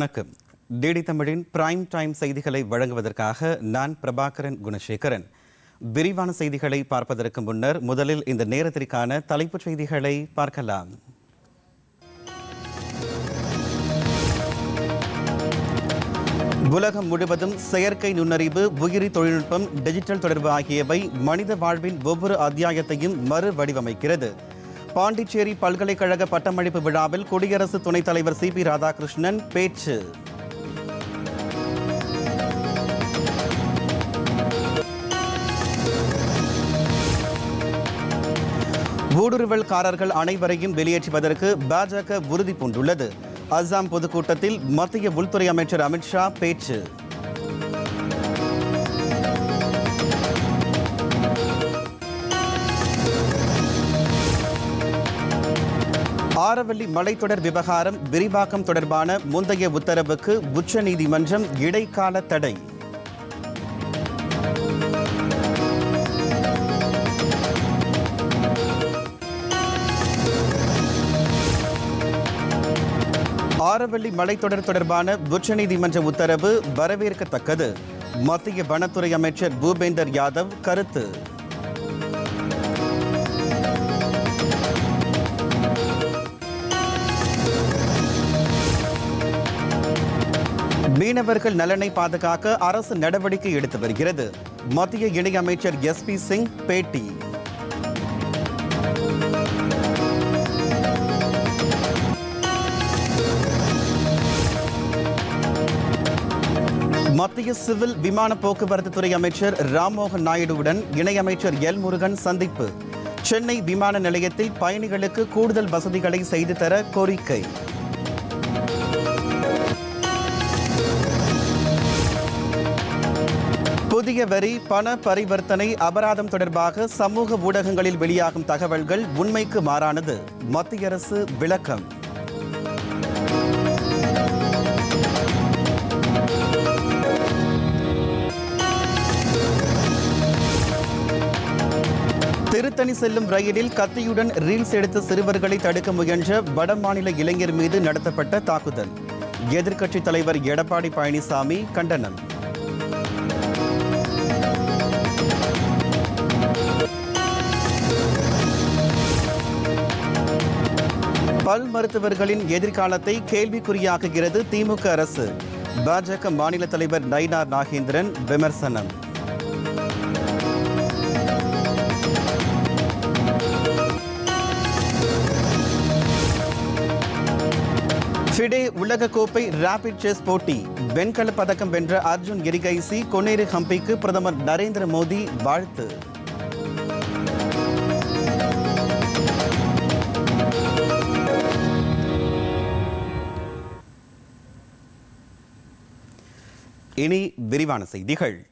வணக்கம். டிடி தமிழின் prime time செய்திகளை வழங்குவதற்காக நான் பிரபாகரன் குணசேகரன். விரிவான செய்திகளை பார்ப்பதற்கு முன்னர் முதலில் இந்த நேரத்திற்கான தலைப்புச் செய்திகளை பார்க்கலாம். உலகம் முழுவதும் செயற்கை நுண்ணறிவு உயிரி தொழில்நுட்பம் டிஜிட்டல் தொடர்பு ஆகியவை மனித வாழ்வின் ஒவ்வொரு அத்தியாயத்தையும் மறு வடிவமைக்கிறது பாண்டிச்சேரி பல்கலைக்கழக பட்டமளிப்பு விழாவில் குடியரசு துணைத் தலைவர் சி பி ராதாகிருஷ்ணன் பேச்சு. ஊடுருவல்காரர்கள் அனைவரையும் வெளியேற்றுவதற்கு பாஜக உறுதி பூண்டுள்ளது. அஸ்ஸாம் பொதுக்கூட்டத்தில் மத்திய உள்துறை அமைச்சர் அமித்ஷா பேச்சு. ஆரவல்லி மலைத்தொடர் விவகாரம் விரிவாக்கம் தொடர்பான முந்தைய உத்தரவுக்கு உச்சநீதிமன்றம் இடைக்கால தடை. ஆரவல்லி மலைத்தொடர் தொடர்பான உச்சநீதிமன்ற உத்தரவு வரவேற்கத்தக்கது. மத்திய வனத்துறை அமைச்சர் பூபேந்தர் யாதவ் கருத்து. மீனவர்கள் நலனை பாதுகாக்க அரசு நடவடிக்கை எடுத்து வருகிறது. மத்திய இணையமைச்சர் எஸ் பி சிங் பேட்டி. மத்திய சிவில் விமான போக்குவரத்து துறை அமைச்சர் ராம்மோகன் நாயுடுவுடன் இணையமைச்சர் எல் முருகன் சந்திப்பு. சென்னை விமான நிலையத்தில் பயணிகளுக்கு கூடுதல் வசதிகளை செய்து தர கோரிக்கை. புதிய வரி பண பரிவர்த்தனை அபராதம் தொடர்பாக சமூக ஊடகங்களில் வெளியாகும் தகவல்கள் உண்மைக்கு மாறானது. மத்திய அரசு விளக்கம். திருத்தணி செல்லும் ரயிலில் கத்தியுடன் ரீல்ஸ் எடுத்த சிறுவர்களை தடுக்க முயன்ற வடமாநில இளைஞர் மீது நடத்தப்பட்ட தாக்குதல். எதிர்க்கட்சித் தலைவர் எடப்பாடி பழனிசாமி கண்டனம். பல் மருத்துவர்களின் எதிர்காலத்தை கேள்விக்குறியாக்குகிறது திமுக அரசு. பாஜக மாநில தலைவர் நயினார் நாகேந்திரன் விமர்சனம். ஃபிடே உலகக்கோப்பை ரேபிட் செஸ் போட்டி. வெண்கலப் பதக்கம் வென்ற அர்ஜுன் எரிகைசி கொனேரு ஹம்பிக்கு பிரதமர் நரேந்திர மோடி வாழ்த்து. இனி விரிவான செய்திகள்.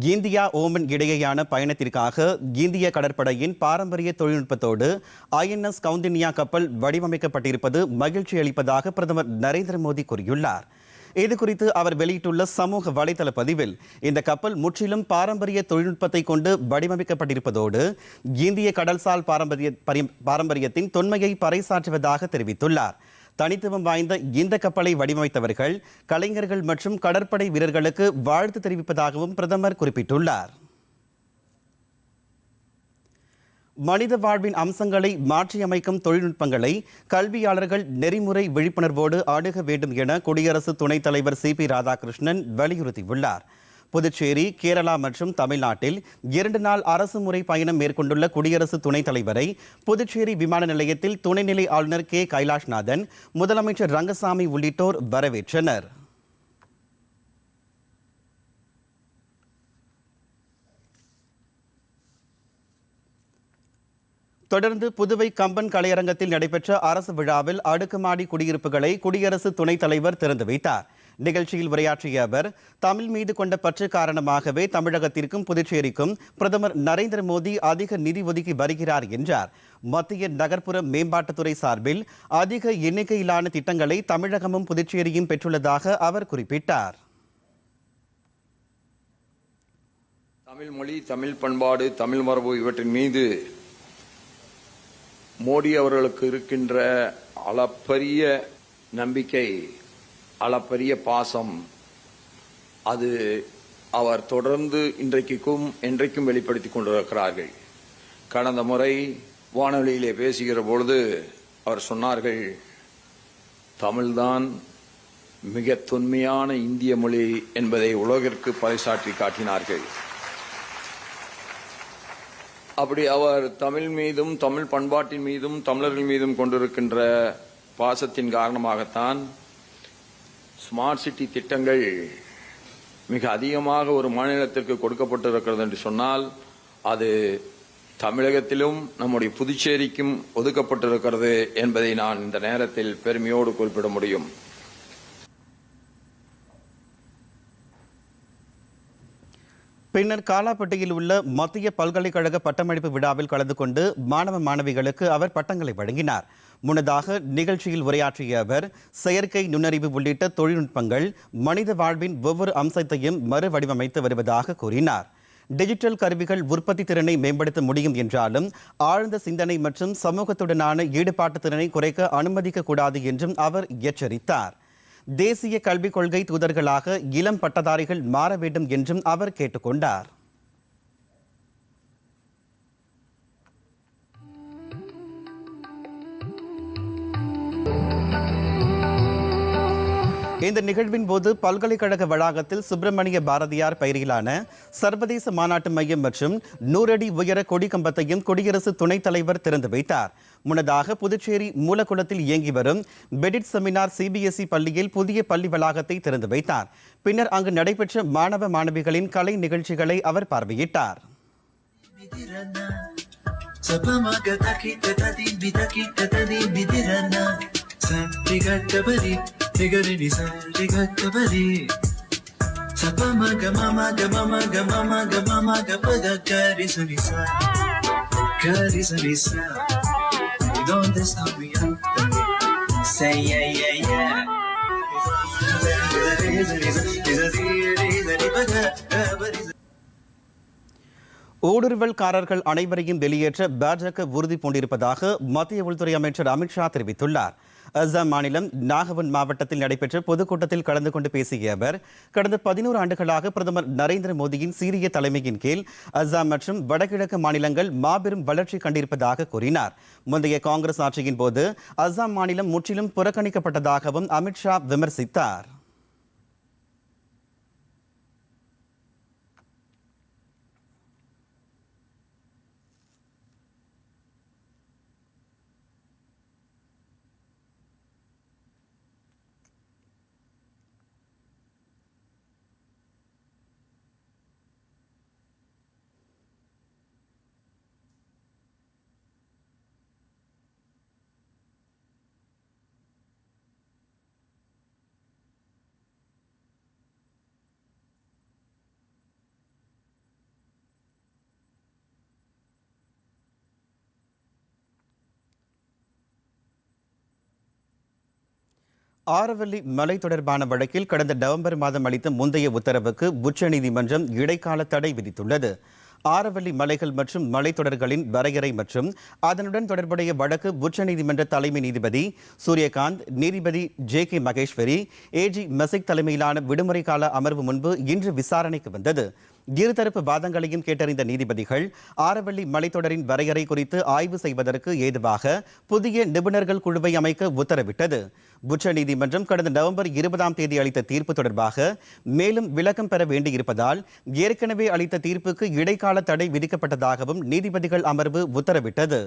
இந்தியா ஓமன் இடையேயான பயணத்திற்காக இந்திய கடற்படையின் பாரம்பரிய தொழில்நுட்பத்தோடு ஐஎன்எஸ் கவுந்தினியா கப்பல் வடிவமைக்கப்பட்டிருப்பது மகிழ்ச்சி அளிப்பதாக பிரதமர் நரேந்திர மோடி கூறியுள்ளார். இது குறித்து அவர் வெளியிட்டுள்ள சமூக வலைதள பதிவில் இந்த கப்பல் முற்றிலும் பாரம்பரிய தொழில்நுட்பத்தை கொண்டு வடிவமைக்கப்பட்டிருப்பதோடு இந்திய கடல்சால் பாரம்பரிய பரி- பாரம்பரியத்தின் தொன்மையை பறைசாற்றுவதாக தெரிவித்துள்ளார். தனித்துவம் வாய்ந்த இந்த கப்பலை வடிவமைத்தவர்கள் கலைஞர்கள் மற்றும் கடற்படை வீரர்களுக்கு வாழ்த்து தெரிவிப்பதாகவும் பிரதமர் குறிப்பிட்டுள்ளார். மனித வாழ்வின் அம்சங்களை மாற்றியமைக்கும் தொழில்நுட்பங்களை கல்வியாளர்கள் நெறிமுறை விழிப்புணர்வோடு அணுக வேண்டும் என குடியரசு துணைத் தலைவர் சி பி ராதாகிருஷ்ணன் வலியுறுத்தியுள்ளார். புதுச்சேரி கேரளா மற்றும் தமிழ்நாட்டில் இரண்டு நாள் அரசு முறை பயணம் மேற்கொண்டுள்ள குடியரசு துணைத் தலைவரை புதுச்சேரி விமான நிலையத்தில் துணைநிலை ஆளுநர் கே. கைலாஷ்நாதன் முதலமைச்சர் ரங்கசாமி உள்ளிட்டோர் வரவேற்றனர். தொடர்ந்து புதுவை கம்பன் கலையரங்கத்தில் நடைபெற்ற அரசு விழாவில் அடுக்குமாடி குடியிருப்புகளை குடியரசு துணைத் தலைவர் திறந்து வைத்தார். நிகழ்ச்சியில் உரையாற்றிய அவர் தமிழ் மீது கொண்ட பற்று காரணமாகவே தமிழகத்திற்கும் புதுச்சேரிக்கும் பிரதமர் நரேந்திர மோடி அதிக நிதி ஒதுக்கி வருகிறார் என்றார். மத்திய நகர்ப்புற மேம்பாட்டுத்துறை சார்பில் அதிக எண்ணிக்கையிலான திட்டங்களை தமிழகமும் புதுச்சேரியும் பெற்றுள்ளதாக அவர் குறிப்பிட்டார். தமிழ் மொழி தமிழ் பண்பாடு தமிழ் மரபு இவற்றின் மீது மோடி அவர்களுக்கு இருக்கின்ற அளப்பரிய நம்பிக்கை அளப்பரிய பாசம். அது அவர் தொடர்ந்து இன்றைக்கும் என்றைக்கும் வெளிப்படுத்திக் கொண்டிருக்கிறார்கள். கடந்த முறை வானொலியிலே பேசுகிற பொழுது அவர் சொன்னார்கள் தமிழ்தான் மிக தொன்மையான இந்திய மொழி என்பதை உலகிற்கு பறைசாற்றி காட்டினார்கள். அப்படி அவர் தமிழ் மீதும் தமிழ் பண்பாட்டின் மீதும் தமிழர்கள் மீதும் கொண்டிருக்கின்ற பாசத்தின் காரணமாகத்தான் ஸ்மார்ட் சிட்டி திட்டங்கள் மிக அதிகமாக ஒரு மாநிலத்திற்கு கொடுக்கப்பட்டிருக்கிறது என்று சொன்னால் அது தமிழகத்திலும் நம்முடைய புதுச்சேரிக்கும் ஒதுக்கப்பட்டிருக்கிறது என்பதை நான் இந்த நேரத்தில் பெருமையோடு குறிப்பிட முடியும். பின்னர் காலாப்பட்டியில் உள்ள மத்திய பல்கலைக்கழக பட்டமளிப்பு விழாவில் கலந்து கொண்டு மாணவ மாணவிகளுக்கு அவர் பட்டங்களை வழங்கினார். முன்னதாக நிகழ்ச்சியில் உரையாற்றிய அவர் செயற்கை நுண்ணறிவு உள்ளிட்ட தொழில்நுட்பங்கள் மனித வாழ்வின் ஒவ்வொரு அம்சத்தையும் மறுவடிவமைத்து வருவதாக கூறினார். டிஜிட்டல் கருவிகள் உற்பத்தி திறனை மேம்படுத்த முடியும் என்றாலும் ஆழ்ந்த சிந்தனை மற்றும் சமூகத்துடனான ஈடுபாட்டு திறனை குறைக்க அனுமதிக்கக்கூடாது என்றும் அவர் எச்சரித்தார். தேசிய கல்விக் கொள்கை தூதர்களாக இளம் பட்டதாரிகள் மாற வேண்டும் என்றும் அவர் கேட்டுக்கொண்டார். இந்த நிகழ்வின் போது பல்கலைக்கழக வளாகத்தில் சுப்பிரமணிய பாரதியார் பெயரிலான சர்வதேச மாநாட்டு மையம் மற்றும் நூறடி உயர கொடி கம்பத்தையும் குடியரசு துணைத் தலைவர் திறந்து வைத்தார். முன்னதாக புதுச்சேரி மூலக்குளத்தில் இயங்கி வரும் பெடிட் செமினார் சிபிஎஸ்இ பள்ளியில் புதிய பள்ளி வளாகத்தை திறந்து வைத்தார். பின்னர் அங்கு நடைபெற்ற மாணவ மாணவிகளின் கலை நிகழ்ச்சிகளை அவர் பார்வையிட்டார். bidirana Sapamaga ¿dónde está mi ángel? Say yeah, yeah, yeah. ஊடுருவல்காரர்கள் அனைவரையும் வெளியேற்ற பாஜக உறுதி பூண்டிருப்பதாக மத்திய உள்துறை அமைச்சர் அமித்ஷா தெரிவித்துள்ளார் அஸ்ஸாம் மாநிலம் நாகவன் மாவட்டத்தில் நடைபெற்ற பொதுக்கூட்டத்தில் கலந்து கொண்டு பேசிய அவர் கடந்த பதினோரு ஆண்டுகளாக பிரதமர் நரேந்திர மோடியின் சீரிய தலைமையின் கீழ் அஸ்ஸாம் மற்றும் வடகிழக்கு மாநிலங்கள் மாபெரும் வளர்ச்சி கண்டிருப்பதாக கூறினார். முந்தைய காங்கிரஸ் ஆட்சியின் போது அஸ்ஸாம் மாநிலம் முற்றிலும் புறக்கணிக்கப்பட்டதாகவும் அமித்ஷா விமர்சித்தார். ஆரவல்லி மலை தொடர்பான வழக்கில் கடந்த நவம்பர் மாதம் அளித்த முந்தைய உத்தரவுக்கு உச்சநீதிமன்றம் இடைக்கால தடை விதித்துள்ளது. ஆரவல்லி மலைகள் மற்றும் மலைத்தொடர்களின் வரையறை மற்றும் அதனுடன் தொடர்புடைய வழக்கு உச்சநீதிமன்ற தலைமை நீதிபதி சூரியகாந்த் நீதிபதி J K Maheshwari A G Masih தலைமையிலான விடுமுறை கால அமர்வு முன்பு இன்று விசாரணைக்கு வந்தது. இருதரப்பு வாதங்களையும் கேட்டறிந்த நீதிபதிகள் ஆரவள்ளி மலைத்தொடரின் வரையறை குறித்து ஆய்வு செய்வதற்கு ஏதுவாக புதிய நிபுணர்கள் குழுவை அமைக்க உத்தரவிட்டது. உச்சநீதிமன்றம் கடந்த நவம்பர் இருபதாம் தேதி அளித்த தீர்ப்பு தொடர்பாக மேலும் விளக்கம் பெற வேண்டியிருப்பதால் ஏற்கனவே அளித்த தீர்ப்புக்கு இடைக்கால தடை விதிக்கப்பட்டதாகவும் நீதிபதிகள் அமர்வு உத்தரவிட்டது.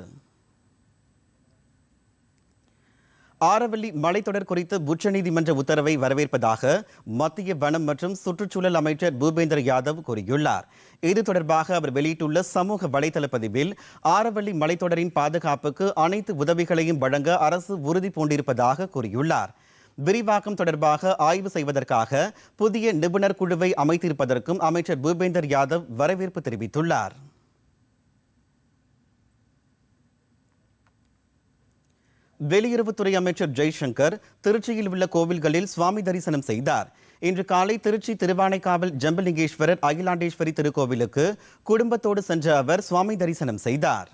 ஆரவல்லி மலைத்தொடர் குறித்து உச்சநீதிமன்ற உத்தரவை வரவேற்பதாக மத்திய வனம் மற்றும் சுற்றுச்சூழல் அமைச்சர் பூபேந்தர் யாதவ் கூறியுள்ளார். இது தொடர்பாக அவர் வெளியிட்டுள்ள சமூக வலைதள பதிவில் ஆரவல்லி மலைத்தொடரின் பாதுகாப்புக்கு அனைத்து உதவிகளையும் வழங்க அரசு உறுதி பூண்டிருப்பதாக கூறியுள்ளார். விரிவாக்கம் தொடர்பாக ஆய்வு செய்வதற்காக புதிய நிபுணர் குழுவை அமைத்திருப்பதற்கும் அமைச்சர் பூபேந்தர் யாதவ் வரவேற்பு தெரிவித்துள்ளார். வெளியுறவுத்துறை அமைச்சர் ஜெய்சங்கர் திருச்சியில் உள்ள கோவில்களில் சுவாமி தரிசனம் செய்தார். இன்று காலை திருச்சி திருவானைக்காவல் ஜம்பலிங்கேஸ்வரர் அகிலாண்டேஸ்வரி திருக்கோவிலுக்கு குடும்பத்தோடு சென்ற அவர் சுவாமி தரிசனம் செய்தார்.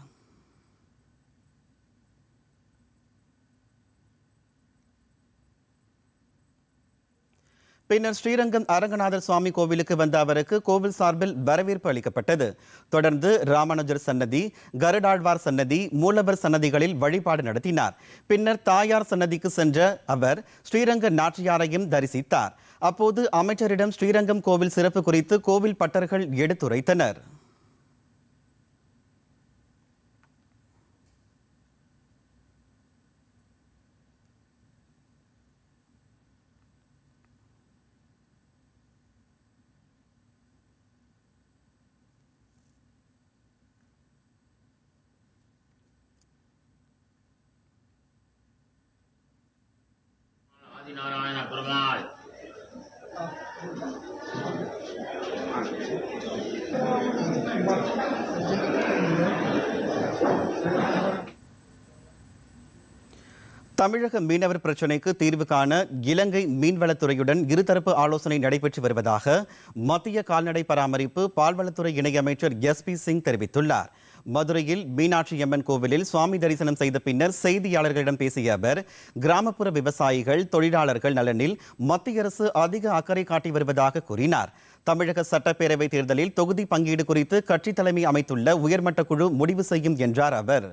பின்னர் ஸ்ரீரங்கம் அரங்கநாதர் சுவாமி கோவிலுக்கு வந்த அவருக்கு கோவில் சார்பில் வரவேற்பு அளிக்கப்பட்டது. தொடர்ந்து ராமானுஜர் சன்னதி கருடாழ்வார் சன்னதி மூலவர் சன்னதிகளில் வழிபாடு நடத்தினார். பின்னர் தாயார் சன்னதிக்கு சென்ற அவர் ஸ்ரீரங்க நாச்சியாரையும் தரிசித்தார். அப்போது அமைச்சரிடம் ஸ்ரீரங்கம் கோவில் சிறப்பு குறித்து கோவில் பட்டர்கள் எடுத்துரைத்தனர். தமிழக மீனவர் பிரச்சினைக்கு தீர்வு காண இலங்கை மீன்வளத்துறையுடன் இருதரப்பு ஆலோசனை நடைபெற்று வருவதாக மத்திய கால்நடை பராமரிப்பு பால்வளத்துறை இணையமைச்சர் எஸ் பி சிங் தெரிவித்துள்ளார். மதுரையில் மீனாட்சி அம்மன் கோவிலில் சுவாமி தரிசனம் செய்த பின்னர் செய்தியாளர்களிடம் பேசிய அவர் கிராமப்புற விவசாயிகள் தொழிலாளர்கள் நலனில் மத்திய அரசு அதிக அக்கறை காட்டி வருவதாக கூறினார். தமிழக சட்டப்பேரவை தேர்தலில் தொகுதி பங்கீடு குறித்து கட்சித் தலைமை அமைத்துள்ள உயர்மட்ட குழு முடிவு செய்யும் என்றார் அவர்.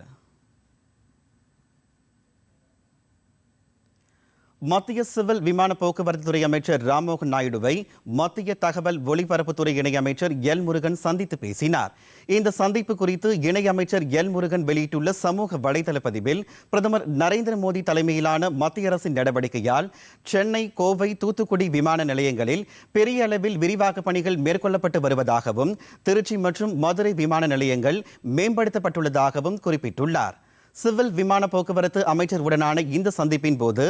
மத்திய சிவில் விமான போக்குவரத்து துறை அமைச்சர் ராம்மோகன் நாயுடுவை மத்திய தகவல் ஒலிபரப்புத்துறை இணையமைச்சர் எல் முருகன் சந்தித்து பேசினார். இந்த சந்திப்பு குறித்து இணையமைச்சர் எல் முருகன் வெளியிட்டுள்ள சமூக வலைதள பதிவில் பிரதமர் நரேந்திர மோடி தலைமையிலான மத்திய அரசின் நடவடிக்கையால் சென்னை கோவை தூத்துக்குடி விமான நிலையங்களில் பெரிய அளவில் விரிவாக்க பணிகள் மேற்கொள்ளப்பட்டு வருவதாகவும் திருச்சி மற்றும் மதுரை விமான நிலையங்கள் மேம்படுத்தப்பட்டுள்ளதாகவும் குறிப்பிட்டுள்ளார். சிவில் விமான போக்குவரத்து அமைச்சர் உடனான இந்த சந்திப்பின் போது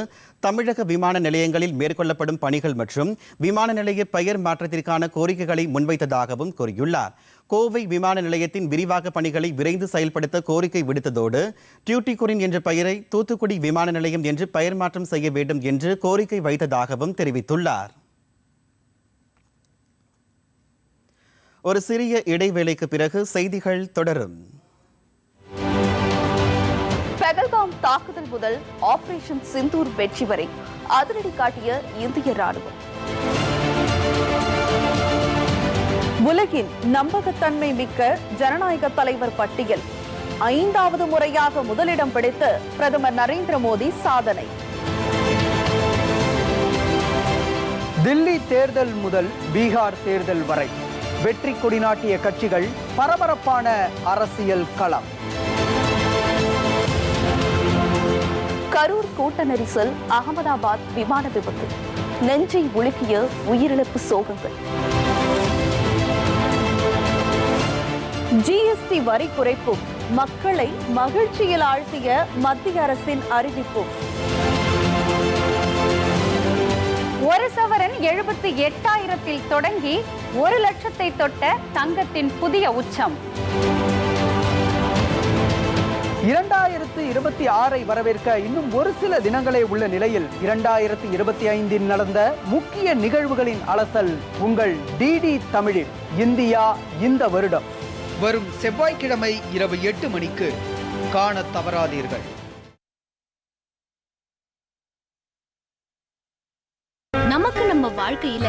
தமிழக விமான நிலையங்களில் மேற்கொள்ளப்படும் பணிகள் மற்றும் விமான நிலைய பெயர் மாற்றத்திற்கான கோரிக்கைகளை முன்வைத்ததாகவும் கூறியுள்ளார். கோவை விமான நிலையத்தின் விரிவாக்க பணிகளை விரைந்து செயல்படுத்த கோரிக்கை விடுத்ததோடு டியூட்டிகுரின் என்ற பெயரை தூத்துக்குடி விமான நிலையம் என்று பெயர் மாற்றம் செய்ய வேண்டும் என்று கோரிக்கை வைத்ததாகவும் தெரிவித்துள்ளார். ஒரு சிறிய இடைவேளைக்கு பிறகு செய்திகள் தொடரும். தாக்குதல் முதல் ஆபரேஷன் சிந்தூர் வெற்றி வரை அதிரடி காட்டிய இந்திய ராணுவம். உலகின் நம்பகத்தன்மை மிக்க ஜனநாயக தலைவர் பட்டியல் ஐந்தாவது முறையாக முதலிடம் பிடித்து பிரதமர் நரேந்திர மோடி சாதனை. தில்லி தேர்தல் முதல் பீகார் தேர்தல் வரை வெற்றி கொடிநாட்டிய கட்சிகள் பரபரப்பான அரசியல் களம். கரூர் கூட்ட நெரிசல் அகமதாபாத் விமான விபத்து. நெஞ்சை உலுக்கிய உயிரிழப்பு சோகங்கள். ஜிஎஸ்டி வரி குறைப்பும் மக்களை மகிழ்ச்சியில் ஆழ்த்திய மத்திய அரசின் அறிவிப்பும் ஒரு சவரன் எழுபத்தி எட்டாயிரத்தில் தொடங்கி ஒரு லட்சத்தை தொட்ட தங்கத்தின் புதிய உச்சம். இரண்டாயிரத்து இருபத்தி ஆறை வரவேற்க இன்னும் ஒரு சில தினங்களே உள்ள நிலையில் இரண்டாயிரத்து இருபத்தி ஐந்தில் நடந்த முக்கிய நிகழ்வுகளின் அலசல் உங்கள் டிடி தமிழில் இந்தியா இந்த வருடம். வரும் செவ்வாய்க்கிழமை இரவு எட்டு மணிக்கு காண தவறாதீர்கள். நமக்கு நம்ம வாழ்க்கையில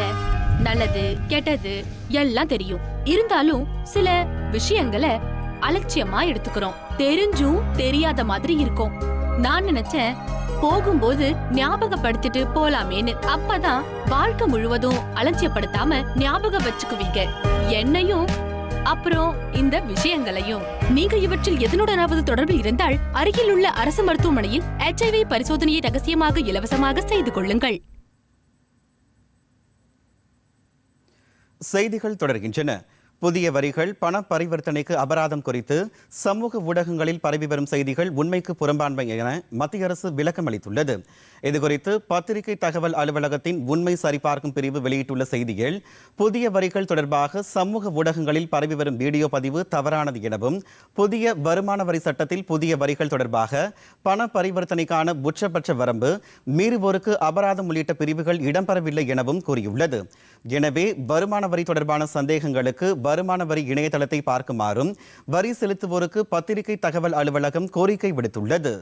நல்லது கெட்டது எல்லாம் தெரியும். இருந்தாலும் சில விஷயங்களை அலட்சியமா எடுத்துக்கிறோம். தெரிஞ்சும் தெரியாத மாதிரி இருக்கும். நான் நினைச்சேன் போகும்போது ஞாபகப்படுத்திட்டு போலாமேன்னு. அப்பதான் வாழ்க்கை முழுவதும் அலட்சியப்படுத்தாம ஞாபகம் வச்சுக்குவீங்க. என்னையும் அப்புறம் இந்த விஷயங்களையும். நீங்க இவற்றில் எதனுடனாவது தொடர்பில் இருந்தால் அருகில் உள்ள அரசு மருத்துவமனையில் எச்ஐவி பரிசோதனையை ரகசியமாக இலவசமாக செய்து கொள்ளுங்கள். செய்திகள் தொடர்கின்றன. புதிய வரிகள் பண பரிவர்த்தனைக்கு அபராதம் குறித்து சமூக ஊடகங்களில் பரவி வரும் செய்திகள் உண்மைக்கு புறம்பான்மை என மத்திய அரசு விளக்கம் அளித்துள்ளது. இதுகுறித்து பத்திரிகை தகவல் அலுவலகத்தின் உண்மை சரிபார்க்கும் பிரிவு வெளியிட்டுள்ள செய்தியில் புதிய வரிகள் தொடர்பாக சமூக ஊடகங்களில் பரவி வரும் வீடியோ பதிவு தவறானது எனவும் புதிய வருமான வரி சட்டத்தில் புதிய வரிகள் தொடர்பாக பண பரிவர்த்தனைக்கான உச்சபட்ச வரம்பு மீறுவோருக்கு அபராதம் உள்ளிட்ட பிரிவுகள் இடம்பெறவில்லை எனவும் கூறியுள்ளது. எனவே வருமான வரி தொடர்பான சந்தேகங்களுக்கு வருமான வரி இணையதளத்தை பார்க்குமாறும் வரி செலுத்துவோருக்கு பத்திரிகை தகவல் அலுவலகம் கோரிக்கை விடுத்துள்ளது.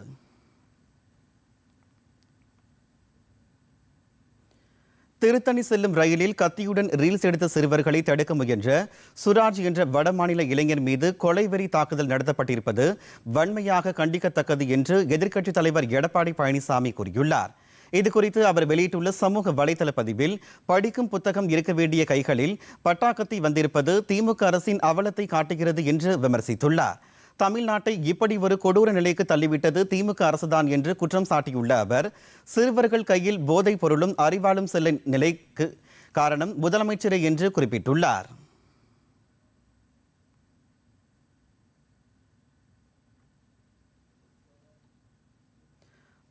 திருத்தணி செல்லும் ரயிலில் கத்தியுடன் ரீல்ஸ் எடுத்த சிறுவர்களை தடுக்க முயன்ற சுராஜ் என்ற வடமாநில இளைஞர் மீது கொலைவெறி தாக்குதல் நடத்தப்பட்டிருப்பது வன்மையாக கண்டிக்கத்தக்கது என்று எதிர்க்கட்சித் தலைவர் எடப்பாடி பழனிசாமி கூறியுள்ளார். இது குறித்து அவர் வெளியிட்டுள்ள சமூக வலைதள பதிவில் படிக்கும் புத்தகம் இருக்க வேண்டிய கைகளில் பட்டாக்கத்தை வந்திருப்பது திமுக அரசின் அவலத்தை காட்டுகிறது என்று விமர்சித்துள்ளார். தமிழ்நாட்டை இப்படி ஒரு கொடூர நிலைக்கு தள்ளிவிட்டது திமுக அரசுதான் என்று குற்றம் சாட்டியுள்ள அவர் சிறுவர்கள் கையில் போதைப் பொருளும் அறிவாலும் செல்ல நிலைக்கு காரணம் முதலமைச்சரே என்று குறிப்பிட்டுள்ளார்.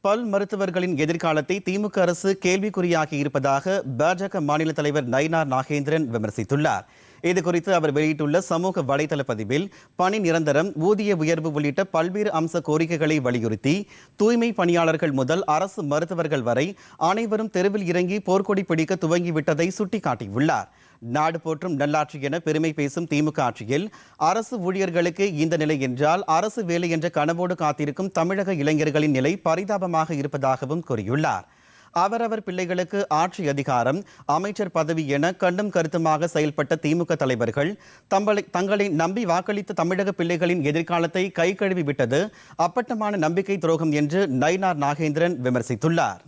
பல் மருத்துவர்களின் எதிர்காலத்தை திமுக அரசு கேள்விக்குறியாகி இருப்பதாக பாஜக மாநில தலைவர் நயினார் நாகேந்திரன் விமர்சித்துள்ளார். இது குறித்து அவர் வெளியிட்டுள்ள சமூக வலைதள பதிவில் பணி நிரந்தரம் ஊதிய உயர்வு உள்ளிட்ட பல்வேறு அம்ச கோரிக்கைகளை வலியுறுத்தி தூய்மை பணியாளர்கள் முதல் அரசு மருத்துவர்கள் வரை அனைவரும் தெருவில் இறங்கி போர்க்கொடி பிடிக்க துவங்கிவிட்டதை சுட்டிக்காட்டியுள்ளார். நாடு போற்றும் நல்லாட்சி என பெருமை பேசும் திமுக ஆட்சியில் அரசு ஊழியர்களுக்கு இந்த நிலை என்றால் அரசு வேலை என்ற கனவோடு காத்திருக்கும் தமிழக இளைஞர்களின் நிலை பரிதாபமாக இருப்பதாகவும் கூறியுள்ளார். அவரவர் பிள்ளைகளுக்கு ஆட்சி அதிகாரம் அமைச்சர் பதவி என கண்டும் கருத்துமாக செயல்பட்ட திமுக தலைவர்கள் தங்களை தங்களை நம்பி வாக்களித்த தமிழக பிள்ளைகளின் எதிர்காலத்தை கை கழுவி விட்டது அப்பட்டமான நம்பிக்கை துரோகம் என்று நயினார் நாகேந்திரன் விமர்சித்துள்ளார்.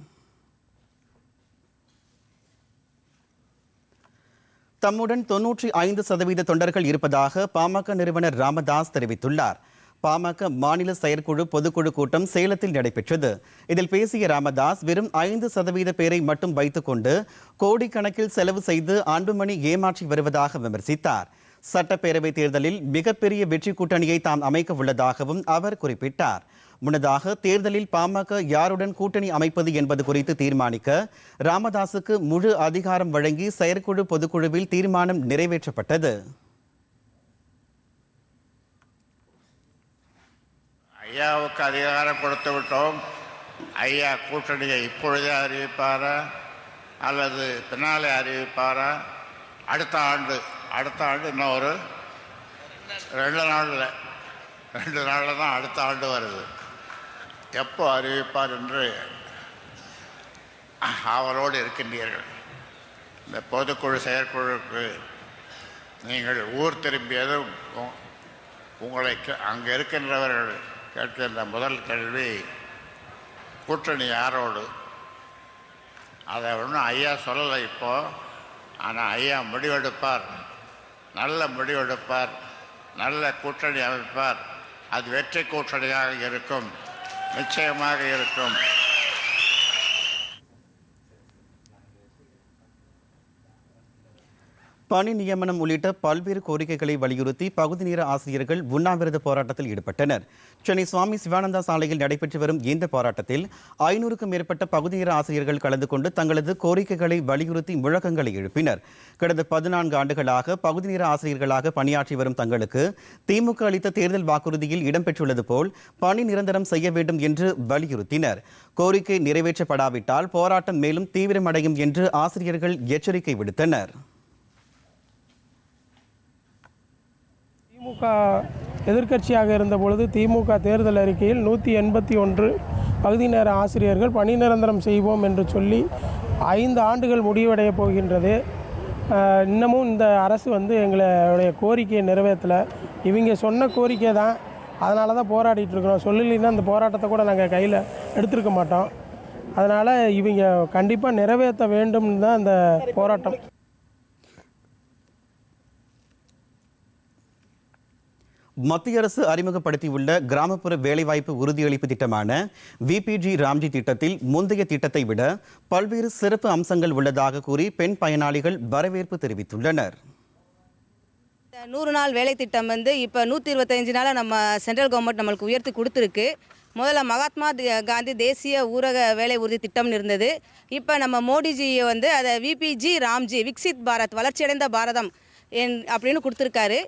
தம்முடன் தொன்னூற்றி ஐந்து சதவீத தொண்டர்கள் இருப்பதாக பாமக நிறுவனர் ராமதாஸ் தெரிவித்துள்ளார். பாமக மாநில செயற்குழு பொதுக்குழு கூட்டம் சேலத்தில் நடைபெற்றது. இதில் பேசிய ராமதாஸ் வெறும் ஐந்து சதவீத பேரை மட்டும் வைத்துக்கொண்டு கோடிக்கணக்கில் செலவு செய்து அன்புமணி ஏமாற்றி வருவதாக விமர்சித்தார். சட்டப்பேரவை தேர்தலில் மிகப்பெரிய வெற்றி கூட்டணியை தாம் அமைக்க உள்ளதாகவும் அவர் குறிப்பிட்டார். முன்னதாக தேர்தலில் பாமக யாருடன் கூட்டணி அமைப்பது என்பது குறித்து தீர்மானிக்க ராமதாசுக்கு முழு அதிகாரம் வழங்கி செயற்குழு பொதுக்குழுவில் தீர்மானம் நிறைவேற்றப்பட்டது. ஐயாவுக்கு அதிகாரம் கொடுத்து விட்டோம். ஐயா கூட்டணியை இப்பொழுதே அறிவிப்பாரா? அல்லது பின்னாலே அறிவிப்பாரா? அடுத்த ஆண்டு அடுத்த ஆண்டு இன்னும் ஒரு ரெண்டு நாளில் ரெண்டு நாளில் தான் அடுத்த ஆண்டு வருது. எப்போ அறிவிப்பார் என்று அவரோடு இருக்கின்றீர்கள். இந்த பொதுக்குழு செயற்குழுக்கு நீங்கள் ஊர் திரும்பியதும் உங்களை கே- அங்கே இருக்கின்றவர்கள் கேட்கின்ற முதல் கேள்வி கூட்டணி யாரோடு? அதை ஒன்றும் ஐயா சொல்லலை இப்போ. ஆனால் ஐயா முடிவெடுப்பார். நல்ல முடிவெடுப்பார். நல்ல கூட்டணி அமைப்பார். அது வெற்றி கூட்டணியாக இருக்கும். நிச்சயமாக இருக்கும். பணி நியமனம் உள்ளிட்ட பல்வேறு கோரிக்கைகளை வலியுறுத்தி பகுதி நேர ஆசிரியர்கள் உண்ணாவிரத போராட்டத்தில் ஈடுபட்டனர். சென்னை சுவாமி சிவானந்தா சாலையில் நடைபெற்று வரும் இந்த போராட்டத்தில் ஐநூறுக்கும் மேற்பட்ட பகுதி நேர ஆசிரியர்கள் கலந்து கொண்டு தங்களது கோரிக்கைகளை வலியுறுத்தி முழக்கங்களை எழுப்பினர். கடந்த பதினான்கு ஆண்டுகளாக பகுதி நேர ஆசிரியர்களாக பணியாற்றி வரும் தங்களுக்கு திமுக அளித்த தேர்தல் வாக்குறுதியில் இடம்பெற்றுள்ளது போல் பணி நிரந்தரம் செய்ய வேண்டும் என்று வலியுறுத்தினர். கோரிக்கை நிறைவேற்றப்படாவிட்டால் போராட்டம் மேலும் தீவிரமடையும் என்று ஆசிரியர்கள் எச்சரிக்கை விடுத்தனர். திமுக எதிர்க்கட்சியாக இருந்த பொழுது திமுக தேர்தல் அறிக்கையில் நூற்றி எண்பத்தி ஒன்று பகுதி நேர ஆசிரியர்கள் பணி நிரந்தரம் செய்வோம் என்று சொல்லி ஐந்து ஆண்டுகள் முடிவடைய போகின்றது. இன்னமும் இந்த அரசு வந்து எங்களுடைய கோரிக்கையை நிறைவேற்றலை. இவங்க சொன்ன கோரிக்கை தான். அதனால தான் போராடிட்டு இருக்கிறோம். சொல்லலைன்னா அந்த போராட்டத்தை கூட நாங்கள் கையில் எடுத்திருக்க மாட்டோம். அதனால் இவங்க கண்டிப்பாக நிறைவேற்ற வேண்டும்னு தான் அந்த போராட்டம். மத்திய அரசு அறிமுகப்படுத்தியுள்ள கிராமப்புற வேலைவாய்ப்பு உறுதியளிப்பு திட்டமான விபிஜி ராம்ஜி திட்டத்தில் முந்தைய திட்டத்தை விட பல்வேறு சிறப்பு அம்சங்கள் உள்ளதாக கூறி பெண் பயனாளிகள் வரவேற்பு தெரிவித்துள்ளனர். நூறு நாள் வேலை திட்டம் வந்து இப்போ நூற்றி இருபத்தஞ்சு நாளாக நம்ம சென்ட்ரல் கவர்மெண்ட் நம்மளுக்கு உயர்த்தி கொடுத்துருக்கு. முதல்ல மகாத்மா காந்தி தேசிய ஊரக வேலை உறுதி திட்டம்னு இருந்தது. இப்போ நம்ம மோடிஜியை வந்து அதை விபிஜி ராம்ஜி விக்சித் பாரத் வளர்ச்சியடைந்த பாரதம் என் அப்படின்னு கொடுத்துருக்காரு.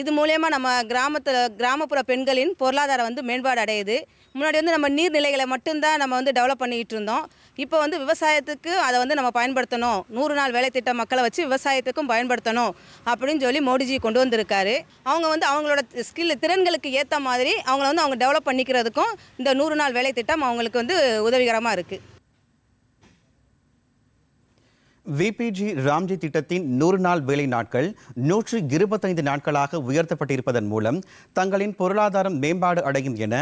இது மூலயமா நம்ம கிராமத்தில் கிராமப்புற பெண்களின் பொருளாதாரம் வந்து மேம்பாடு அடையுது. முன்னாடி வந்து நம்ம நீர்நிலைகளை மட்டும்தான் நம்ம வந்து டெவலப் பண்ணிக்கிட்டு இருந்தோம். இப்போ வந்து விவசாயத்துக்கு அதை வந்து நம்ம பயன்படுத்தணும். நூறு நாள் வேலை திட்ட மக்களை வச்சு விவசாயத்துக்கும் பயன்படுத்தணும் அப்படின்னு சொல்லி மோடிஜி கொண்டு வந்திருக்காரு. அவங்க வந்து அவங்களோட ஸ்கில் திறன்களுக்கு ஏற்ற மாதிரி அவங்கள வந்து அவங்க டெவலப் பண்ணிக்கிறதுக்கும் இந்த நூறு நாள் வேலை திட்டம் அவங்களுக்கு வந்து உதவிகரமாக இருக்குது விபிஜி ராம்ஜி திட்டத்தின் நூறு நாள் வேலை நாட்கள் நூற்று இருபத்தைந்து நாட்களாக உயர்த்தப்பட்டிருப்பதன் மூலம் தங்களின் பொருளாதாரம் மேம்பாடு அடையும் என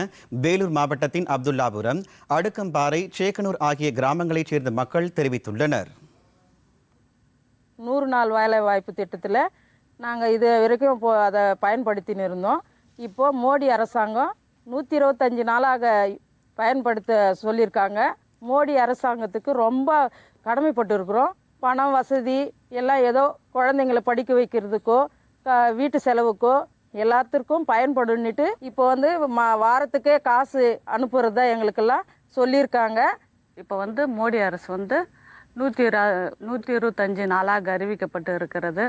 வேலூர் மாவட்டத்தின் அப்துல்லாபுரம் அடுக்கம்பாறை சேக்கனூர் ஆகிய கிராமங்களைச் சேர்ந்த மக்கள் தெரிவித்துள்ளனர். நூறு நாள் வேலை வாய்ப்பு திட்டத்தில் நாங்கள் இது வரைக்கும் இப்போ அதை பயன்படுத்தின்னு இருந்தோம். இப்போ மோடி அரசாங்கம் நூற்றி இருபத்தஞ்சி நாளாக பயன்படுத்த சொல்லியிருக்காங்க. மோடி அரசாங்கத்துக்கு ரொம்ப கடமைப்பட்டு இருக்கிறோம் பணம் வசதி எல்லாம் ஏதோ குழந்தைங்களை படிக்க வைக்கிறதுக்கோ க- வீட்டு செலவுக்கோ எல்லாத்திற்கும் பயன்படுன்னுட்டு இப்போ வந்து மா வாரத்துக்கே காசு அனுப்புகிறதா எங்களுக்கெல்லாம் சொல்லியிருக்காங்க. இப்போ வந்து மோடி அரசு வந்து நூற்றி இரு நூற்றி இருபத்தஞ்சி நாளாக அறிவிக்கப்பட்டு இருக்கிறது.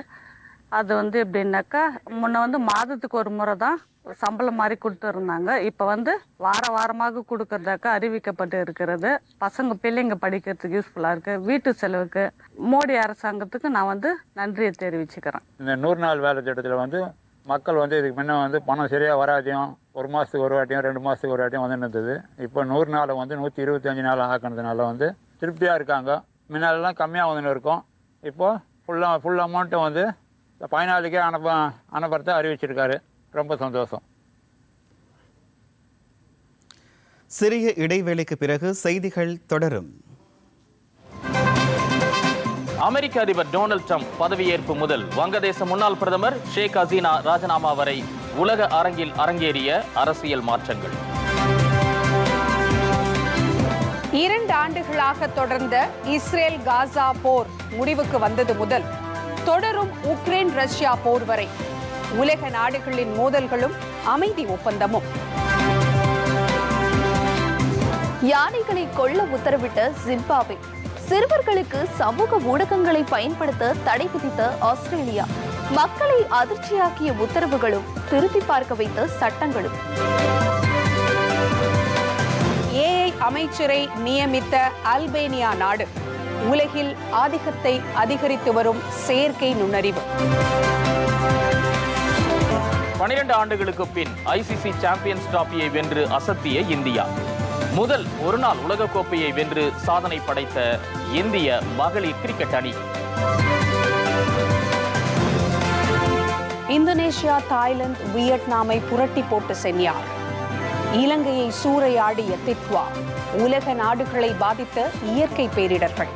அது வந்து எப்படின்னாக்கா முன்ன வந்து மாதத்துக்கு ஒரு முறை தான் சம்பளம் மாதிரி கொடுத்துருந்தாங்க இப்போ வந்து வார வாரமாக கொடுக்கறதாக்க அறிவிக்கப்பட்டு இருக்கிறது. பசங்க பிள்ளைங்க படிக்கிறதுக்கு யூஸ்ஃபுல்லாக இருக்குது வீட்டு செலவுக்கு மோடி அரசாங்கத்துக்கு நான் வந்து நன்றியை தெரிவிச்சுக்கிறேன். இந்த நூறு நாள் வேலை திட்டத்தில் வந்து மக்கள் வந்து இதுக்கு முன்ன வந்து பணம் சரியாக வராதையும் ஒரு மாதத்துக்கு ஒரு வாட்டியும் ரெண்டு மாதத்துக்கு ஒரு வாட்டியும் வந்து இருந்தது. இப்போ நூறு நாளை வந்து நூற்றி இருபத்தஞ்சி நாள் ஆக்கினதுனால வந்து திருப்தியாக இருக்காங்க. முன்னாலெல்லாம் கம்மியாக வந்துன்னு இருக்கும். இப்போ ஃபுல்லாக ஃபுல் அமௌண்ட்டும் வந்து பயனாளிக்கே அனுப்ப அனுப்புறத அறிவிச்சிருக்காரு. ரொம்ப சந்தோஷம். சிறிய இடைவேளைக்கு பிறகு செய்திகள் தொடரும். அமெரிக்க அதிபர் டொனால்ட் ட்ரம்ப் பதவியேற்பு முதல் வங்கதேச முன்னாள் பிரதமர் ஷேக் ஹசீனா ராஜினாமா வரை உலக அரங்கில் அரங்கேறிய அரசியல் மாற்றங்கள். இரண்டு ஆண்டுகளாக தொடர்ந்த இஸ்ரேல் காசா போர் முடிவுக்கு வந்தது முதல். தொடரும் உக்ரைன் ரஷ்யா போர் வரை. உலக நாடுகளின் மோதல்களும் அமைதி ஒப்பந்தமும். யானைகளை கொல்ல உத்தரவிட்ட ஜிம்பாபே சிறுவர்களுக்கு சமூக ஊடகங்களை பயன்படுத்த தடை விதித்த ஆஸ்திரேலியா. மக்களை அதிர்ச்சியாக்கிய உத்தரவுகளும் திருப்பி பார்க்க வைத்த சட்டங்களும். ஏஐ அமைச்சரை நியமித்த அல்பேனியா நாடு. உலகில் ஆதிக்கத்தை அதிகரித்து வரும் செயற்கை நுண்ணறிவு. பனிரெண்டு ஆண்டுகளுக்கு பின் ஐசிசி சாம்பியன்ஸ் டிராபியை வென்று அசத்திய இந்தியா. முதல் ஒருநாள் உலகக்கோப்பையை வென்று சாதனை படைத்த இந்திய மகளிர் கிரிக்கெட் அணி. இந்தோனேஷியா தாய்லாந்து வியட்நாமை புரட்டி போட்ட சென்யார் இலங்கையை சூறையாடிய தித்வா உலக நாடுகளை பாதித்த இயற்கை பேரிடர்கள்.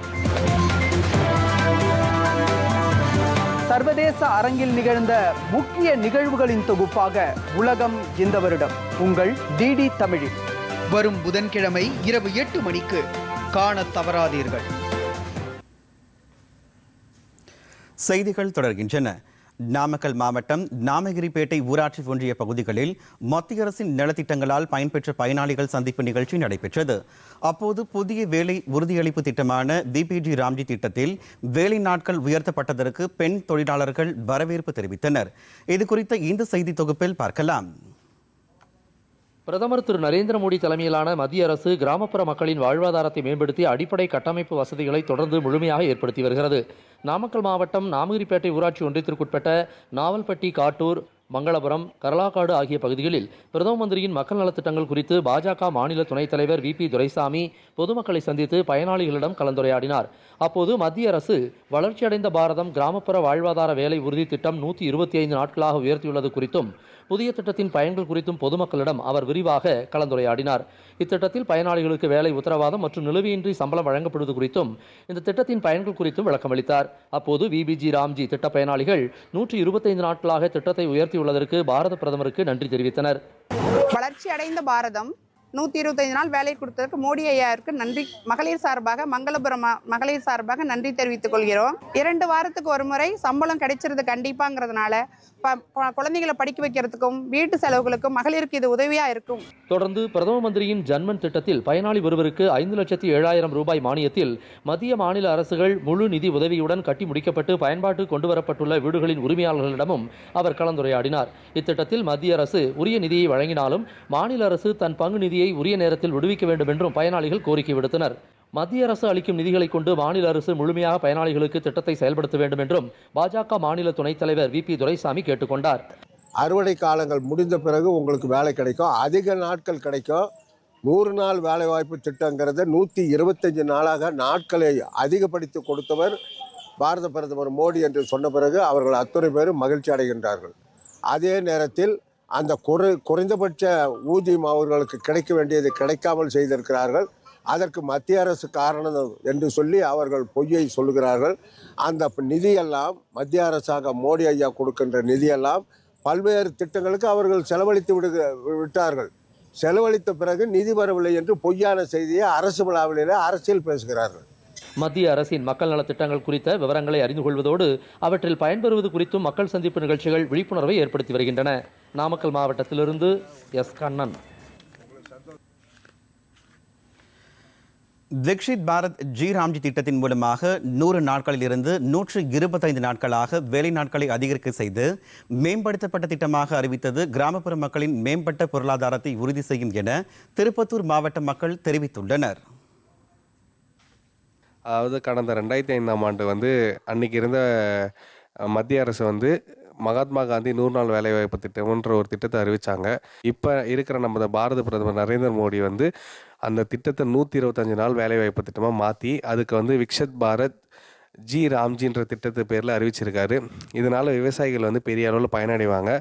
சர்வதேச அரங்கில் நிகழ்ந்த முக்கிய நிகழ்வுகளின் தொகுப்பாக உலகம் இந்த வருடம். உங்கள் டிடி தமிழில். வரும் புதன்கிழமை இரவு எட்டு மணிக்கு காணத் தவறாதீர்கள். செய்திகள் தொடர்கின்றன. நாமக்கல் மாவட்டம் நாமகிரிப்பேட்டை ஊராட்சி ஒன்றிய பகுதிகளில் மத்திய அரசின் நலத்திட்டங்களால் பயன்பெற்ற பயனாளிகள் சந்திப்பு நிகழ்ச்சி நடைபெற்றது. அப்போது புதிய வேலை உறுதியளிப்பு திட்டமான பிபிஜி ராம்ஜி திட்டத்தில் வேலை நாட்கள் உயர்த்தப்பட்டதற்கு பெண் தொழிலாளர்கள் வரவேற்பு தெரிவித்தனர். இது குறித்த இந்த செய்தி தொகுப்பில் பார்க்கலாம். பிரதமர் திரு நரேந்திர மோடி தலைமையிலான மத்திய அரசு கிராமப்புற மக்களின் வாழ்வாதாரத்தை மேம்படுத்தி அடிப்படை கட்டமைப்பு வசதிகளை தொடர்ந்து முழுமையாக ஏற்படுத்தி வருகிறது. நாமக்கல் மாவட்டம் நாமகிரிப்பேட்டை ஊராட்சி ஒன்றியத்திற்குட்பட்ட நாவல்பட்டி காட்டூர் மங்களபுரம் கரலாக்காடு ஆகிய பகுதிகளில் பிரதம மந்திரியின் மக்கள் நலத்திட்டங்கள் குறித்து பாஜக மாநில துணைத் தலைவர் வி பி துரைசாமி பொதுமக்களை சந்தித்து பயனாளிகளிடம் கலந்துரையாடினார். அப்போது மத்திய அரசு வளர்ச்சியடைந்த பாரதம் கிராமப்புற வாழ்வாதார வேலை உறுதி திட்டம் நூற்றி இருபத்தி ஐந்து நாட்களாக உயர்த்தியுள்ளது குறித்தும் புதிய திட்டத்தின் பயன்கள் குறித்தும் பொதுமக்களிடம் அவர் விரிவாக கலந்துரையாடினார். இத்திட்டத்தில் பயனாளிகளுக்கு வேலை உத்தரவாதம் மற்றும் நிலுவையின்றி சம்பளம் வழங்கப்படுவது குறித்தும் இந்த திட்டத்தின் பயன்கள் குறித்தும் விளக்கமளித்தார். அப்போது விபிஜி ராம்ஜி திட்ட பயனாளிகள் நூற்றி இருபத்தைந்து நாட்களாக திட்டத்தை உயர்த்தியுள்ளதற்கு பாரத பிரதமருக்கு நன்றி தெரிவித்தனர். வளர்ச்சி அடைந்த பாரதம் நூற்றி இருபத்தைந்து நாள் வேலை கொடுத்ததற்கு மோடி ஐயாவிற்கு நன்றி. மகளிர் சார்பாக மங்களபுரம் மகளிர் சார்பாக நன்றி தெரிவித்துக் கொள்கிறோம். இரண்டு வாரத்துக்கு ஒரு முறை சம்பளம் கிடைச்சிருது கண்டிப்பாங்கிறதுனால ப- ப- குழந்தைகளை படிக்க வைக்கிறதுக்கும் வீட்டு செலவுகளுக்கும் மகளிருக்கு இது உதவியா இருக்கும். தொடர்ந்து பிரதம மந்திரியின் ஜன்மன் திட்டத்தில் பயனாளி ஒருவருக்கு ஐந்து லட்சத்தி ஏழாயிரம் ரூபாய் மானியத்தில் மத்திய மாநில அரசுகள் முழு நிதி உதவியுடன் கட்டி முடிக்கப்பட்டு பயன்பாட்டு கொண்டு வரப்பட்டுள்ள வீடுகளின் உரிமையாளர்களிடமும் அவர் கலந்துரையாடினார். இத்திட்டத்தில் மத்திய அரசு உரிய நிதியை வழங்கினாலும் மாநில அரசு தன் பங்கு நிதியை உரிய நேரத்தில் விடுவிக்க வேண்டும் என்றும் பயனாளிகள் கோரிக்கை விடுத்தனர். மத்திய அரசு அளிக்கும் நிதிகளை கொண்டு மாநில அரசு முழுமையாக பயனாளிகளுக்கு திட்டத்தை செயல்படுத்த வேண்டும் என்றும் பாஜக மாநில துணைத் தலைவர் வி. பி. துரைசாமி கேட்டுக்கொண்டார் அறுவடை காலங்கள் முடிந்த பிறகு உங்களுக்கு வேலை கிடைக்கும். அதிக நாட்கள் கிடைக்கும். நூறு நாள் வேலைவாய்ப்பு திட்டங்கிறது நூற்றி இருபத்தஞ்சு நாளாக நாட்களை அதிகப்படுத்தி கொடுத்தவர் பாரத பிரதமர் மோடி என்று சொன்ன பிறகு அவர்கள் அத்தனை பேரும் மகிழ்ச்சி அடைகின்றார்கள். அதே நேரத்தில் அந்த குறை குறைந்தபட்ச ஊதியம் அவர்களுக்கு கிடைக்க வேண்டியது கிடைக்காமல் செய்திருக்கிறார்கள். அதற்கு மத்திய அரசு காரணம் என்று சொல்லி அவர்கள் பொய்யை சொல்லுகிறார்கள். அந்த நிதியெல்லாம் மத்திய அரசாக மோடி ஐயா கொடுக்கின்ற நிதியெல்லாம் பல்வேறு திட்டங்களுக்கு அவர்கள் செலவழித்து விடுக விட்டார்கள். செலவழித்த பிறகு நிதி வரவில்லை என்று பொய்யான செய்தியை அரசு விழாவிலே அரசியல் பேசுகிறார்கள். மத்திய அரசின் மக்கள் நலத்திட்டங்கள் குறித்த விவரங்களை அறிந்து கொள்வதோடு அவற்றில் பயன்பெறுவது குறித்தும் மக்கள் சந்திப்பு நிகழ்ச்சிகள் விழிப்புணர்வை ஏற்படுத்தி வருகின்றன. நாமக்கல் மாவட்டத்திலிருந்து எஸ் கண்ணன். விக்ஷித் பாரத் ஜி ராம்ஜி திட்டத்தின் மூலமாக நூறு நாட்களில் இருந்து நூற்று இருபத்தைந்து நாட்களாக வேலை நாட்களை அதிகரிக்க செய்து மேம்படுத்தப்பட்ட திட்டமாக அறிவித்தது கிராமப்புற மக்களின் மேம்பட்ட பொருளாதாரத்தை உறுதி செய்யும் என திருப்பத்தூர் மாவட்ட மக்கள் தெரிவித்துள்ளனர். அதாவது கடந்த ரெண்டாயிரத்தி ஐந்தாம் ஆண்டு வந்து அன்னைக்கு இருந்த மத்திய அரசு வந்து மகாத்மா காந்தி நூறு நாள் வேலைவாய்ப்பு திட்டம்ன்ற ஒரு திட்டத்தை அறிவிச்சாங்க. இப்போ இருக்கிற நம்ம பாரத பிரதமர் நரேந்திர மோடி வந்து அந்த திட்டத்தை நூற்றி இருபத்தஞ்சு நாள் வேலைவாய்ப்பு திட்டமாக மாற்றி அதுக்கு வந்து விக்ஷத் பாரத் ஜி ராம்ஜின்ற திட்டத்து பேரில் அறிவிச்சிருக்காரு. இதனால் விவசாயிகள் வந்து பெரிய அளவில் பயனடைவாங்க.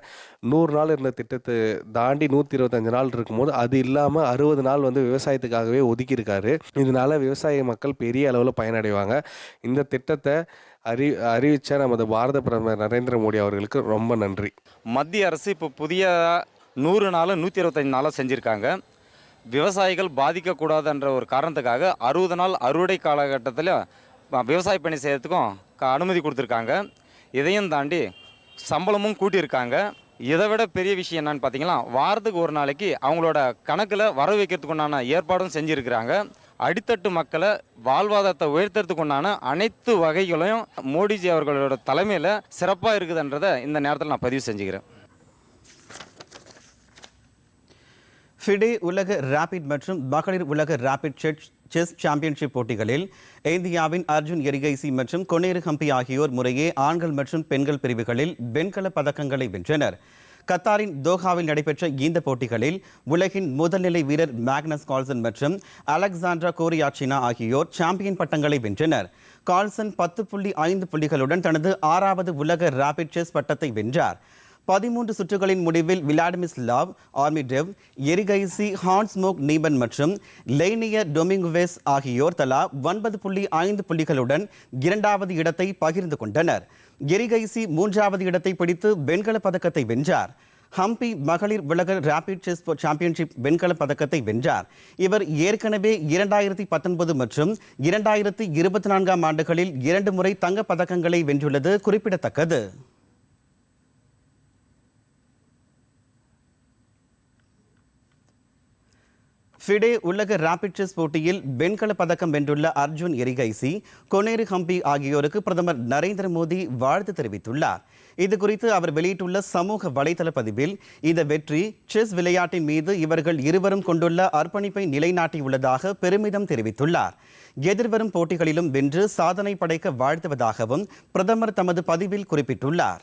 நூறு நாள் இருந்த திட்டத்தை தாண்டி நூற்றி இருபத்தஞ்சு நாள் இருக்கும்போது அது இல்லாமல் அறுபது நாள் வந்து விவசாயத்துக்காகவே ஒதுக்கியிருக்காரு. இதனால் விவசாய மக்கள் பெரிய அளவில் பயனடைவாங்க. இந்த திட்டத்தை அறி அறிவித்த நமது பாரத பிரதமர் நரேந்திர மோடி அவர்களுக்கு ரொம்ப நன்றி. மத்திய அரசு இப்போ புதிய நூறு நாளும் நூற்றி இருபத்தஞ்சு நாளாக செஞ்சுருக்காங்க. விவசாயிகள் பாதிக்கக்கூடாதுன்ற ஒரு காரணத்துக்காக அறுபது நாள் அறுவடை காலகட்டத்தில் விவசாய பணி செய்யறதுக்கும் க- அனுமதி கொடுத்துருக்காங்க. இதையும் தாண்டி சம்பளமும் கூட்டியிருக்காங்க. இதை விட பெரிய விஷயம் என்னன்னு பார்த்தீங்கன்னா வாரத்துக்கு ஒரு நாளைக்கு அவங்களோட கணக்கில் வர வைக்கிறதுக்கு உண்டான ஏற்பாடும் செஞ்சுருக்கிறாங்க. அடித்தட்டு மக்களை வாழ்வாதாரத்தை உயர்த்துறதுக்கு உண்டான அனைத்து வகைகளையும் மோடிஜி அவர்களோட தலைமையில் சிறப்பாக இருக்குதுன்றதை இந்த நேரத்தில் நான் பதிவு செஞ்சுக்கிறேன். ஃபிடே உலக ரேபிட் மற்றும் மகளிர் உலக ரேபிட் செஸ் செஸ் சாம்பியன்ஷிப் போட்டிகளில் இந்தியாவின் அர்ஜுன் எரிகைசி மற்றும் கொனேரு ஹம்பி ஆகியோர் முறையே ஆண்கள் மற்றும் பெண்கள் பிரிவுகளில் வெண்கல பதக்கங்களை வென்றனர். கத்தாரின் தோஹாவில் நடைபெற்ற இந்த போட்டிகளில் உலகின் முதல்நிலை வீரர் மேக்னஸ் கால்சன் மற்றும் அலெக்சாண்ட்ரா கோரியாச்சினா ஆகியோர் சாம்பியன் பட்டங்களை வென்றனர். கால்சன் பத்து புள்ளி ஐந்து புள்ளிகளுடன் தனது ஆறாவது உலக ராபிட் செஸ் பட்டத்தை வென்றார். பதிமூன்று சுற்றுகளின் முடிவில் விளாடிமிஸ் லாவ் ஆர்மிடெவ் எரிகைசி ஹான்ஸ்மோக் நீபன் மற்றும் லெய்னிய டொமிங்குவேஸ் ஆகியோர் தலா ஒன்பது புள்ளி ஐந்து புள்ளிகளுடன் இரண்டாவது இடத்தை பகிர்ந்து கொண்டனர். எரிகைசி மூன்றாவது இடத்தை பிடித்து வெண்கலப் பதக்கத்தை வென்றார். ஹம்பி மகளிர் உலக ரேபிட் செஸ் சாம்பியன்ஷிப் வெண்கலப் பதக்கத்தை வென்றார். இவர் ஏற்கனவே இரண்டாயிரத்தி பத்தொன்பது மற்றும் இரண்டாயிரத்தி இருபத்தி நான்காம் ஆண்டுகளில் இரண்டு முறை தங்கப் பதக்கங்களை வென்றுள்ளது குறிப்பிடத்தக்கது. ஃபிடே உலக ரேபிட் செஸ் போட்டியில் வெண்கல பதக்கம் வென்றுள்ள அர்ஜுன் எரிகைசி கொனேரு ஹம்பி ஆகியோருக்கு பிரதமர் நரேந்திர மோடி வாழ்த்து தெரிவித்துள்ளார். இது குறித்து அவர் வெளியிட்டுள்ள சமூக வலைதள பதிவில் இந்த வெற்றி செஸ் விளையாட்டின் மீது இவர்கள் இருவரும் கொண்டுள்ள அர்ப்பணிப்பை நிலைநாட்டியுள்ளதாக பெருமிதம் தெரிவித்துள்ளார். எதிர்வரும் போட்டிகளிலும் வென்று சாதனை படைக்க வாழ்த்துவதாகவும் பிரதமர் தமது பதிவில் குறிப்பிட்டுள்ளார்.